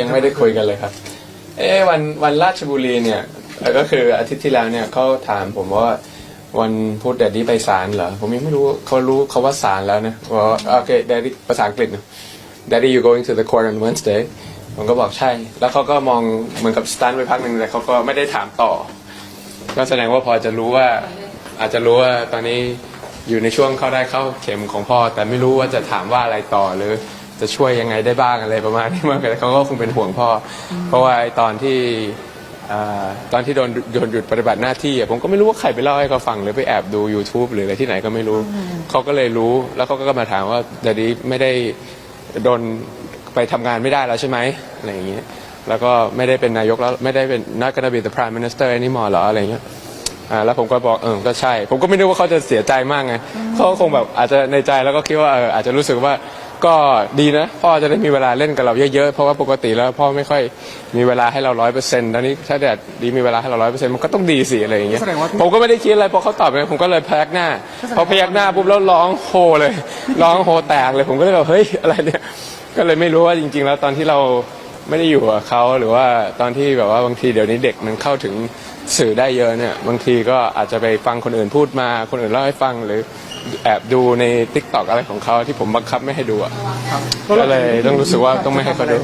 ยังไม่ได้คุยกันเลยครับ เอ้วันวันราชบุรีเนี่ยก็คืออาทิตย์ที่แล้วเนี่ยเขาถามผมว่าวันพุธแดดดี้ไปศาลเหรอ ผมยังไม่รู้เขารู้เขาว่าศาลแล้วนะว่าโอเคแดดดี้ภาษาอังกฤษนะ Daddy you going to the court on Wednesday ผมก็บอกใช่ แล้วเขาก็มองเหมือนกับสตันไปพักหนึ่งแต่เขาก็ไม่ได้ถามต่อ ก็แสดงว่าพอจะรู้ว่า อาจจะรู้ว่าตอนนี้อยู่ในช่วงเข้าได้เข้าเข็มของพ่อ แต่ไม่รู้ว่าจะถามว่าอะไรต่อหรือ จะช่วยยังไงได้บ้างอะไรประมาณนี้มากแต่เขาก็คงเป็นห่วงพ่ออเพราะว่าไอ้ตอนที่อ่าตอนที่โดนโดนหยุดปฏิบัติหน้าที่อะผมก็ไม่รู้ว่าใครไปเล่าให้เขาฟังหรือไปแอบดู YouTube หรืออะไรที่ไหนก็ไม่รู้ เขาก็เลยรู้แล้วเขาก็มาถามว่าเดี๋ยวนี้ไม่ได้โดนไปทำงานไม่ได้แล้วใช่ไหมอะไรอย่างเงี้ยแล้วก็ไม่ได้เป็นนายกแล้วไม่ได้เป็น not gonna be the prime minister anymore หรออะไรเงี้ย อ่าแล้วผมก็บอกเออก็ใช่ ผมก็ไม่นึกว่าเขาจะเสียใจมากไงเขาคงแบบอาจจะในใจแล้วก็คิดว่าเอออาจจะรู้สึกว่า ก็ดีนะ พ่อจะได้มีเวลาเล่นกับเราเยอะๆ เพราะว่าปกติแล้วพ่อไม่ค่อยมีเวลาให้เราร้อยเปอร์เซ็นต์ตอนนี้ถ้าแดดดีมีเวลาให้เราร้อยเปอร์เซ็นต์มันก็ต้องดีสิอะไรอย่างเงี้ยแสดงว่าพี่ ผมก็ไม่ได้คิดอะไรพอเขาตอบไปผมก็เลยพยักหน้า พอพยักหน้าปุ๊บแล้วร้องโฮเลย ร้องโฮแตกเลยผมก็เลยแบบเฮ้ยอะไรเนี่ยก็เลยไม่รู้ว่าจริง ๆ แล้วตอนที่เราไม่ได้อยู่กับเขาหรือว่าตอนที่แบบว่าบางทีเดี๋ยวนี้เด็กมันเข้าถึง สื่อได้เยอะเนี่ยบางทีก็อาจจะไปฟังคนอื่นพูดมา คนอื่นเล่าให้ฟังหรือแอบดูในทิกตอกอะไรของเขาที่ผมบังคับไม่ให้ดูอะก็เลยต้องรู้สึกว่าต้องไม่ให้เขาดู